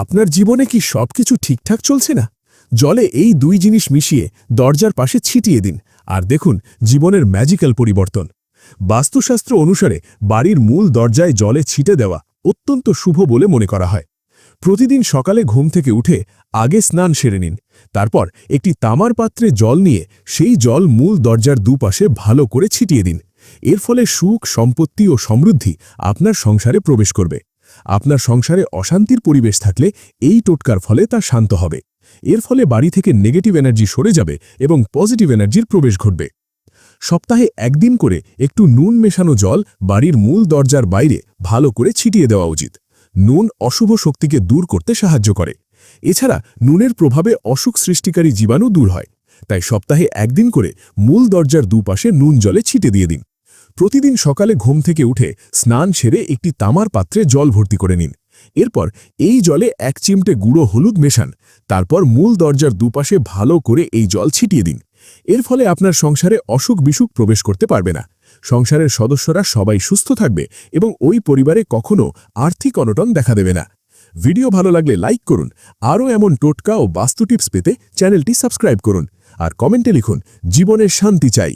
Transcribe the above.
আপনার জীবনে কি সবকিছু ঠিকঠাক চলছে না? জলে এই দুই জিনিস মিশিয়ে দরজার পাশে ছিটিয়ে দিন আর দেখুন জীবনের ম্যাজিক্যাল পরিবর্তন। বাস্তুশাস্ত্র অনুসারে বাড়ির মূল দরজায় জলে ছিটে দেওয়া অত্যন্ত শুভ বলে মনে করা হয়। প্রতিদিন সকালে ঘুম থেকে উঠে আগে স্নান সেরে নিন, তারপর একটি তামার পাত্রে জল নিয়ে সেই জল মূল দরজার দুপাশে ভালো করে ছিটিয়ে দিন। এর ফলে সুখ, সম্পত্তি ও সমৃদ্ধি আপনার সংসারে প্রবেশ করবে। আপনার সংসারে অশান্তির পরিবেশ থাকলে এই টোটকার ফলে তা শান্ত হবে। এর ফলে বাড়ি থেকে নেগেটিভ এনার্জি সরে যাবে এবং পজিটিভ এনার্জির প্রবেশ ঘটবে। সপ্তাহে একদিন করে একটু নুন মেশানো জল বাড়ির মূল দরজার বাইরে ভালো করে ছিটিয়ে দেওয়া উচিত। নুন অশুভ শক্তিকে দূর করতে সাহায্য করে। এছাড়া নুনের প্রভাবে অসুখ সৃষ্টিকারী জীবাণু দূর হয়। তাই সপ্তাহে একদিন করে মূল দরজার দুপাশে নুন জলে ছিটে দিয়ে দিন। প্রতিদিন সকালে ঘুম থেকে উঠে স্নান সেরে একটি তামার পাত্রে জল ভর্তি করে নিন। এরপর এই জলে এক চিমটে গুঁড়ো হলুদ মেশান, তারপর মূল দরজার দুপাশে ভালো করে এই জল ছিটিয়ে দিন। এর ফলে আপনার সংসারে অসুখ বিসুখ প্রবেশ করতে পারবে না। সংসারের সদস্যরা সবাই সুস্থ থাকবে এবং ওই পরিবারে কখনো আর্থিক অনটন দেখা দেবে না। ভিডিও ভালো লাগলে লাইক করুন, আরও এমন টোটকা ও বাস্তু টিপস পেতে চ্যানেলটি সাবস্ক্রাইব করুন, আর কমেন্টে লিখুন জীবনের শান্তি চাই।